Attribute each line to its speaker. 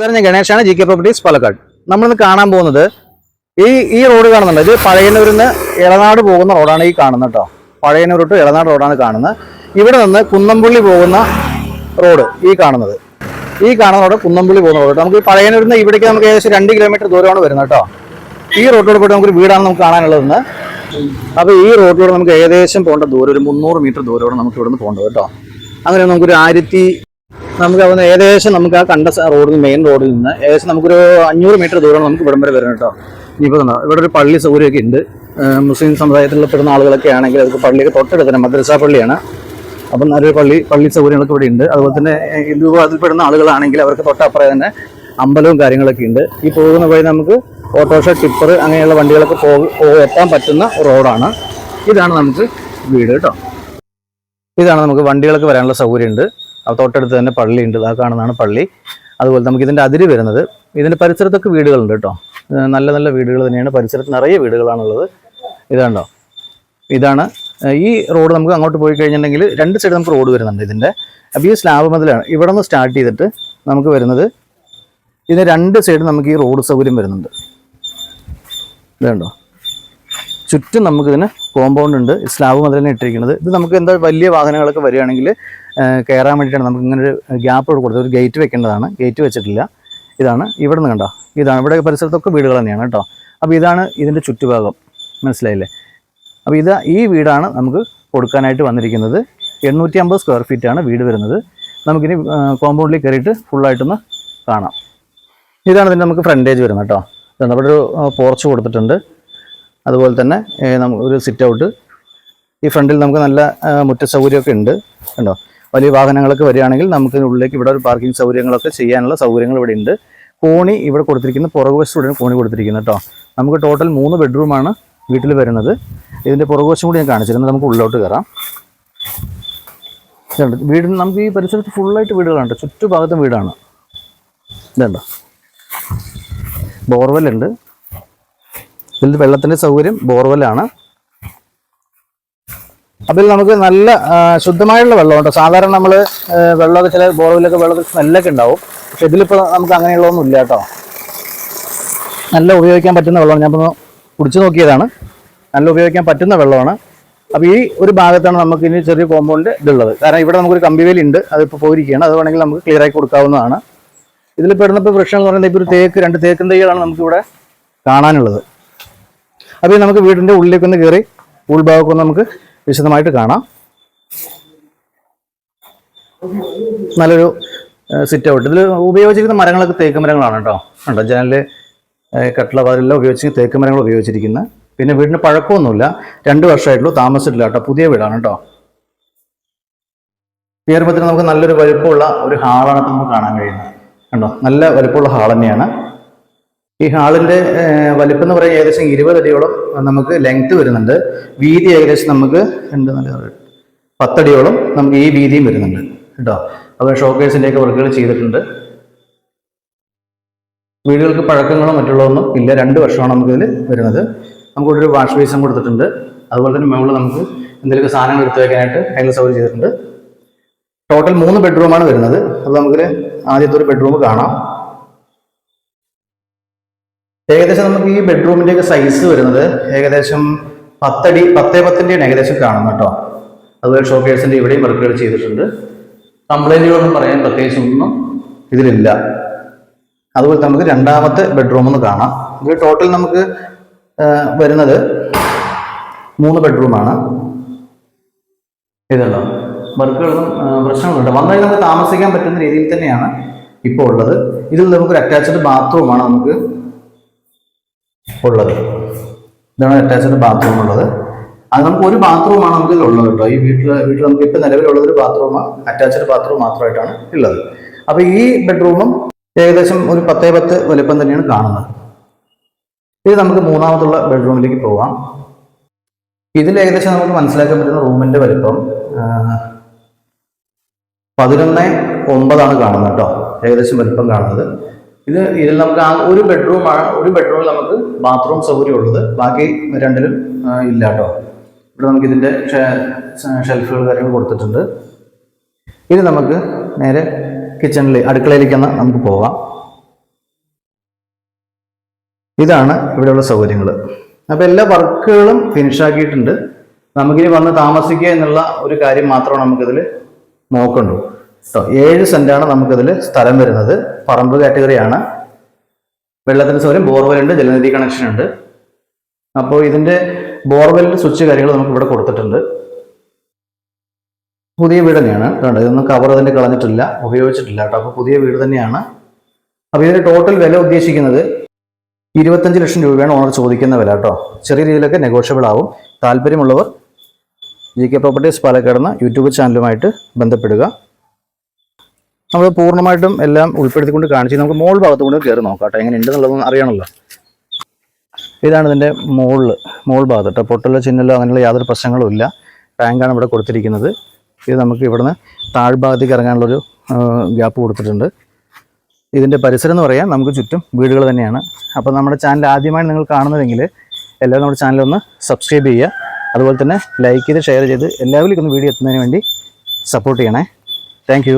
Speaker 1: നമസ്കാരം ഞാൻ ഗണേഷാണ് ജി കെ പ്രോപ്പർട്ടീസ് പാലക്കാട്. നമ്മളിന്ന് കാണാൻ പോകുന്നത് ഈ ഈ റോഡ് കാണുന്നുണ്ട്. ഇത് പഴയന്നൂരിൽ നിന്ന് ഇളനാട് പോകുന്ന റോഡാണ് ഈ കാണുന്നത് കേട്ടോ. പഴയന്നൂർ ടു ഇളനാട് റോഡാണ് കാണുന്നത്. ഇവിടെ നിന്ന് കുന്നംപുള്ളി പോകുന്ന റോഡ് ഈ കാണുന്നത്. ഈ കാണുന്ന റോഡ് കുന്നംപുള്ളി പോകുന്ന റോഡ് നമുക്ക് ഈ പഴയന്നൂരിൽ നിന്ന് ഇവിടേക്ക് നമുക്ക് ഏകദേശം രണ്ട് കിലോമീറ്റർ ദൂരമാണ് വരുന്നത് കേട്ടോ. ഈ റോഡിലൂടെ പോയിട്ട് നമുക്ക് വീടാണ് നമുക്ക് കാണാനുള്ളതെന്ന് അപ്പോൾ ഈ റോഡിലൂടെ നമുക്ക് ഏകദേശം പോകേണ്ട ദൂരം ഒരു മുന്നൂറ് മീറ്റർ ദൂരമാണ് നമുക്ക് ഇവിടുന്ന് പോകേണ്ടത് കേട്ടോ. അങ്ങനെ നമുക്കൊരു ആയിരത്തി നമുക്ക് അവിടെ ഏകദേശം നമുക്ക് ആ കണ്ട റോഡിൽ മെയിൻ റോഡിൽ നിന്ന് ഏകദേശം നമുക്കൊരു അഞ്ഞൂറ് മീറ്റർ ദൂരം നമുക്ക് ഇവിടം വരെ വരണം കേട്ടോ. ഇനിയിപ്പോൾ ഇവിടെ ഒരു പള്ളി സൗകര്യമൊക്കെ ഉണ്ട്. മുസ്ലിം സമുദായത്തിൽ പെടുന്ന ആളുകളൊക്കെ ആണെങ്കിൽ അത് പള്ളിയൊക്കെ തൊട്ടടുത്ത് തന്നെ മദ്രസ പള്ളിയാണ്. അപ്പം നല്ലൊരു പള്ളി പള്ളി സൗകര്യങ്ങളൊക്കെ ഇവിടെ ഉണ്ട്. അതുപോലെ തന്നെ ഹിന്ദു വിഭാഗത്തിൽപ്പെടുന്ന ആളുകളാണെങ്കിൽ അവർക്ക് തൊട്ടപ്പുറം തന്നെ അമ്പലവും കാര്യങ്ങളൊക്കെ ഉണ്ട്. ഈ പോകുന്ന വഴി നമുക്ക് ഓട്ടോറിക്ഷ ടിപ്പർ അങ്ങനെയുള്ള വണ്ടികളൊക്കെ എത്താൻ പറ്റുന്ന റോഡാണ്. ഇതാണ് നമുക്ക് വീട് കേട്ടോ. ഇതാണ് നമുക്ക് വണ്ടികളൊക്കെ വരാനുള്ള സൗകര്യമുണ്ട്. തൊട്ടടുത്ത് തന്നെ പള്ളി ഉണ്ട് ആ കാണുന്നതാണ് പള്ളി. അതുപോലെ നമുക്ക് ഇതിന്റെ അതിര് വരുന്നത്. ഇതിന്റെ പരിസരത്തൊക്കെ വീടുകളുണ്ട് കേട്ടോ. നല്ല നല്ല വീടുകൾ തന്നെയാണ്. പരിസരത്ത് നിറയെ വീടുകളാണുള്ളത്. ഇതാണ്ടോ? ഇതാണ്. ഈ റോഡ് നമുക്ക് അങ്ങോട്ട് പോയി കഴിഞ്ഞിട്ടുണ്ടെങ്കിൽ രണ്ട് സൈഡ് നമുക്ക് റോഡ് വരുന്നുണ്ട് ഇതിന്റെ അപ്പോൾ ഈ സ്ലാബ് മുതലാണ്. ഇവിടെ നിന്ന് സ്റ്റാർട്ട് ചെയ്തിട്ട് നമുക്ക് വരുന്നത് ഇതിന് രണ്ട് സൈഡ് നമുക്ക് ഈ റോഡ് സൗകര്യം വരുന്നുണ്ട്. ഇതുണ്ടോ? ചുറ്റും നമുക്കിതിന് കോമ്പൗണ്ട് ഉണ്ട്. സ്ലാബ് മുതൽ തന്നെ ഇട്ടിരിക്കുന്നത്. ഇത് നമുക്ക് എന്താ വലിയ വാഹനങ്ങളൊക്കെ വരികയാണെങ്കിൽ കയറാൻ വേണ്ടിയിട്ടാണ് നമുക്ക് ഇങ്ങനെ ഒരു ഗ്യാപ്പ് കൊടുത്തത്. ഒരു ഗേറ്റ് വെക്കേണ്ടതാണ്. ഗേറ്റ് വെച്ചിട്ടില്ല. ഇതാണ് ഇവിടെ നിന്ന് കണ്ടോ? ഇതാണ് ഇവിടെ പരിസരത്തൊക്കെ വീടുകൾ തന്നെയാണ് കേട്ടോ. അപ്പോൾ ഇതാണ് ഇതിന്റെ ചുറ്റുഭാഗം. മനസ്സിലായില്ലേ? അപ്പോൾ ഇത് ഈ വീടാണ് നമുക്ക് കൊടുക്കാനായിട്ട് വന്നിരിക്കുന്നത്. എണ്ണൂറ്റി അമ്പത് സ്ക്വയർ ഫീറ്റാണ് വീട് വരുന്നത്. നമുക്കിനി കോമ്പൗണ്ടിൽ കയറിയിട്ട് ഫുള്ളായിട്ടൊന്ന് കാണാം. ഇതാണ് ഇതിന്റെ നമുക്ക് ഫ്രണ്ടേജ് വരുന്നത് കേട്ടോ. നമ്മുടെ ഒരു പോർച്ച് കൊടുത്തിട്ടുണ്ട്. അതുപോലെ തന്നെ നമ്മൾ ഒരു സിറ്റ് ഔട്ട് ഈ ഫ്രണ്ടിൽ നമുക്ക് നല്ല മുറ്റ സൗകര്യമൊക്കെ ഉണ്ട് കണ്ടോ? വലിയ വാഹനങ്ങളൊക്കെ വരികയാണെങ്കിൽ നമുക്ക് ഉള്ളിലേക്ക് ഇവിടെ ഒരു പാർക്കിംഗ് സൗകര്യങ്ങളൊക്കെ ചെയ്യാനുള്ള സൗകര്യങ്ങൾ ഇവിടെ ഉണ്ട്. കോണി ഇവിടെ കൊടുത്തിരിക്കുന്ന പുറകുവശത്തൂടെയാണ് കോണി കൊടുത്തിരിക്കുന്നത് കേട്ടോ. നമുക്ക് ടോട്ടൽ മൂന്ന് ബെഡ്റൂമാണ് വീട്ടിൽ വരുന്നത്. ഇതിന്റെ പുറകുവശം കൂടി ഞാൻ കാണിച്ചിരുന്നത് നമുക്ക് ഉള്ളിലോട്ട് കയറാം. ഇതുണ്ട് വീടിന് നമുക്ക് ഈ പരിസരത്ത് ഫുള്ളായിട്ട് വീടുകളുണ്ട് ചുറ്റുഭാഗത്തും വീടാണ്. ഇതുണ്ടോ. ബോർവെല്ലുണ്ട് ഇതിൽ വെള്ളത്തിന്റെ സൗകര്യം ബോർവെല്ലാണ് അപ്പോൾ നമുക്ക് നല്ല ശുദ്ധമായുള്ള വെള്ളമുണ്ട്. സാധാരണ നമ്മൾ വെള്ളമൊക്കെ ചില ബോർവെല്ലൊക്കെ വെള്ളത്തിൽ സ്മെല്ലൊക്കെ ഉണ്ടാവും. പക്ഷെ ഇതിലിപ്പോൾ നമുക്ക് അങ്ങനെയുള്ളതൊന്നും ഇല്ല കേട്ടോ. നല്ല ഉപയോഗിക്കാൻ പറ്റുന്ന വെള്ളമാണ്. ഒന്ന് കുടിച്ചു നോക്കിയതാണ്. നല്ല ഉപയോഗിക്കാൻ പറ്റുന്ന വെള്ളമാണ്. അപ്പോൾ ഈ ഒരു ഭാഗത്താണ് നമുക്ക് ഇനി ചെറിയ കോമ്പൗണ്ട് ഇതുള്ളത്. കാരണം ഇവിടെ നമുക്കൊരു കമ്പിവേലി ഉണ്ട്. അതിപ്പോൾ പോയിരിക്കുകയാണ്. അത് വേണമെങ്കിൽ നമുക്ക് ക്ലിയർ ആക്കി കൊടുക്കാവുന്നതാണ്. ഇതിൽ പെടുന്നപ്പോൾ വൃക്ഷം എന്ന് പറയുന്നത് ഇപ്പോൾ ഒരു തേക്ക് രണ്ട് തേക്കും തൈകളാണ് നമുക്കിവിടെ കാണാനുള്ളത്. അപ്പോൾ ഇത് നമുക്ക് വീടിന്റെ ഉള്ളിലേക്കൊന്ന് കയറി ഉൾഭാഗമൊക്കെ നമുക്ക് വിശദമായിട്ട് കാണാം. നല്ലൊരു സിറ്റ് ഔട്ട് ഇതിൽ ഉപയോഗിച്ചിരിക്കുന്ന മരങ്ങളൊക്കെ തേക്ക് മരങ്ങളാണ് കേട്ടോ. ഉണ്ടോ ജനലിൽ കട്ടിളവാതിലെല്ലാം ഉപയോഗിച്ച് തേക്ക് മരങ്ങൾ ഉപയോഗിച്ചിരിക്കുന്ന. പിന്നെ വീടിന് പഴക്കമൊന്നുമില്ല. രണ്ട് വർഷമായിട്ടുള്ളൂ താമസിച്ചിട്ടില്ല കേട്ടോ. പുതിയ വീടാണ് കേട്ടോ. ഈ നമുക്ക് നല്ലൊരു വലുപ്പമുള്ള ഒരു ഹാളാണ് നമുക്ക് കാണാൻ കഴിയുന്നത്. കണ്ടോ? നല്ല വലുപ്പമുള്ള ഹാൾ തന്നെയാണ്. ഈ ഹാളിന്റെ ഏഹ്, വലിപ്പം എന്ന് പറയുന്നത് ഏകദേശം ഇരുപത് അടിയോളം നമുക്ക് ലെങ്ത് വരുന്നുണ്ട്. വീതി ഏകദേശം നമുക്ക് രണ്ട് നല്ല പത്തടിയോളം നമുക്ക് ഈ വീതിയും വരുന്നുണ്ട്. കേട്ടോ? അപ്പോൾ ഷോക്കേഴ്സിന്റെ ഒക്കെ വർക്കുകൾ ചെയ്തിട്ടുണ്ട്. വീടുകൾക്ക് പഴക്കങ്ങളോ മറ്റുള്ളതൊന്നും ഇല്ല. രണ്ട് വർഷമാണ് നമുക്ക് ഇതിൽ വരുന്നത്. നമുക്ക് ഒരു വാഷ് ബേസും കൊടുത്തിട്ടുണ്ട്. അതുപോലെ തന്നെ മുകളിൽ നമുക്ക് എന്തെങ്കിലും സാധനങ്ങൾ എടുത്തു വെക്കാനായിട്ട് അതിനുള്ള സൗകര്യം ചെയ്തിട്ടുണ്ട്. ടോട്ടൽ മൂന്ന് ബെഡ്റൂമാണ് വരുന്നത്. അത് നമുക്ക് ആദ്യത്തെ ഒരു ബെഡ്റൂം കാണാം. ഏകദേശം നമുക്ക് ഈ ബെഡ്റൂമിന്റെ ഒക്കെ സൈസ് വരുന്നത് ഏകദേശം പത്തടി പത്തേ പത്തിന്റെയാണ് ഏകദേശം കാണുന്നത് കേട്ടോ. അതുപോലെ ഷോക്കേഴ്സിന്റെ ഇവിടെയും വർക്കുകൾ ചെയ്തിട്ടുണ്ട്. കംപ്ലൈന്റുകളൊന്നും പറയാൻ പ്രത്യേകിച്ച് ഒന്നും ഇതിലില്ല. അതുപോലെ നമുക്ക് രണ്ടാമത്തെ ബെഡ്റൂം ഒന്ന് കാണാം. ഇത് ടോട്ടൽ നമുക്ക് വരുന്നത് മൂന്ന് ബെഡ്റൂമാണ് ഇതല്ലോ വർക്കുകളൊന്നും പ്രശ്നങ്ങളുണ്ട് വന്നു കഴിഞ്ഞാൽ നമുക്ക് താമസിക്കാൻ പറ്റുന്ന രീതിയിൽ തന്നെയാണ് ഇപ്പോൾ ഉള്ളത്. ഇതിൽ നമുക്കൊരു അറ്റാച്ച്ഡ് ബാത്റൂമാണ് നമുക്ക് ഉള്ളത്. ഇതാണ് അറ്റാച്ച്ഡ് ബാത്റൂം ഉള്ളത്. അത് നമുക്ക് ഒരു ബാത്റൂമാണ് നമുക്ക് ഉള്ളത് കേട്ടോ. ഈ വീട്ടിൽ വീട്ടിൽ നമുക്ക് ഇപ്പം നിലവിലുള്ളത് ഒരു ബാത്റൂം അറ്റാച്ച്ഡ് ബാത്റൂം മാത്രമായിട്ടാണ് ഉള്ളത്. അപ്പോൾ ഈ ബെഡ്റൂമും ഏകദേശം ഒരു പത്തേ പത്ത് വലിപ്പം തന്നെയാണ് കാണുന്നത്. ഇത് നമുക്ക് മൂന്നാമത്തുള്ള ബെഡ്റൂമിലേക്ക് പോവാം. ഇതിൽ ഏകദേശം നമുക്ക് മനസ്സിലാക്കാൻ പറ്റുന്ന റൂമിന്റെ വലിപ്പം പതിനൊന്ന് ഒമ്പതാണ് കാണുന്നത് കേട്ടോ. ഏകദേശം വലിപ്പം കാണുന്നത്. ഇത് ഇതിൽ നമുക്ക് ആ ഒരു ബെഡ്റൂമാണ് ഒരു ബെഡ്റൂമിൽ നമുക്ക് ബാത്റൂം സൗകര്യം ഉള്ളത് ബാക്കി രണ്ടിലും ഇല്ല കേട്ടോ ഇവിടെ നമുക്ക് ഇതിന്റെ ഷെൽഫുകൾ കാര്യങ്ങൾ കൊടുത്തിട്ടുണ്ട്. ഇത് നമുക്ക് നേരെ കിച്ചണിൽ അടുക്കളയിലേക്കൊന്ന് നമുക്ക് പോകാം ഇതാണ് ഇവിടെയുള്ള സൗകര്യങ്ങൾ അപ്പോൾ എല്ലാ വർക്കുകളും ഫിനിഷാക്കിയിട്ടുണ്ട് നമുക്കിനി വന്ന് താമസിക്കുക എന്നുള്ള ഒരു കാര്യം മാത്രമാണ് നമുക്കിതിൽ നോക്കണ്ടു. കേട്ടോ ഏഴ് സെന്റാണ് നമുക്കിതിൽ സ്ഥലം വരുന്നത്. പറമ്പ് കാറ്റഗറിയാണ് വെള്ളത്തിന് സൗകര്യം ബോർവെൽ ഉണ്ട് ജലനിധി കണക്ഷൻ ഉണ്ട്. അപ്പോൾ ഇതിന്റെ ബോർവെല്ലിന്റെ സ്വിച്ച് കാര്യങ്ങൾ നമുക്ക് ഇവിടെ കൊടുത്തിട്ടുണ്ട്. പുതിയ വീട് തന്നെയാണ്. കേട്ടോ ഇതൊന്നും കവർ തന്നെ കളഞ്ഞിട്ടില്ല ഉപയോഗിച്ചിട്ടില്ല കേട്ടോ. അപ്പോൾ പുതിയ വീട് തന്നെയാണ്. അപ്പോൾ ഇതിന്റെ ടോട്ടൽ വില ഉദ്ദേശിക്കുന്നത് ഇരുപത്തഞ്ച് ലക്ഷം രൂപയാണ് ഓണർ ചോദിക്കുന്ന വില കേട്ടോ. ചെറിയ രീതിയിലൊക്കെ നെഗോഷ്യബിൾ ആവും. താല്പര്യമുള്ളവർ ജി കെ പ്രോപ്പർട്ടീസ് പാലക്കാടുന്ന യൂട്യൂബ് ചാനലുമായിട്ട് ബന്ധപ്പെടുക. നമ്മൾ പൂർണമായിട്ടും എല്ലാം ഉൾപ്പെടുത്തിക്കൊണ്ട് കാണിച്ച് നമുക്ക് മോൾ ഭാഗത്ത് കൊണ്ട് കയറി നോക്കാം കേട്ടോ. എങ്ങനെ ഉണ്ടെന്നുള്ളതൊന്നും അറിയണമല്ലോ. ഇതാണ് ഇതിന്റെ മോൾ മോൾ ഭാഗത്ത് കേട്ടോ. പൊട്ടലോ ചിഹ്നലോ അങ്ങനെയുള്ള യാതൊരു പ്രശ്നങ്ങളും ഇല്ല. ടാങ്കാണ് ഇവിടെ കൊടുത്തിരിക്കുന്നത്. ഇത് നമുക്ക് ഇവിടുന്ന് താഴ്ഭാഗത്തേക്ക് ഇറങ്ങാനുള്ളൊരു ഗ്യാപ്പ് കൊടുത്തിട്ടുണ്ട്. ഇതിന്റെ പരിസരം എന്ന് പറയാൻ നമുക്ക് ചുറ്റും വീടുകൾ തന്നെയാണ്. അപ്പോൾ നമ്മുടെ ചാനൽ ആദ്യമായി നിങ്ങൾ കാണുന്നതെങ്കിൽ എല്ലാവരും നമ്മുടെ ചാനലൊന്ന് സബ്സ്ക്രൈബ് ചെയ്യുക. അതുപോലെ തന്നെ ലൈക്ക് ചെയ്ത് ഷെയർ ചെയ്ത് എല്ലാവരിലേക്കും ഒന്ന് വീഡിയോ എത്തുന്നതിന് വേണ്ടി സപ്പോർട്ട് ചെയ്യണേ. താങ്ക്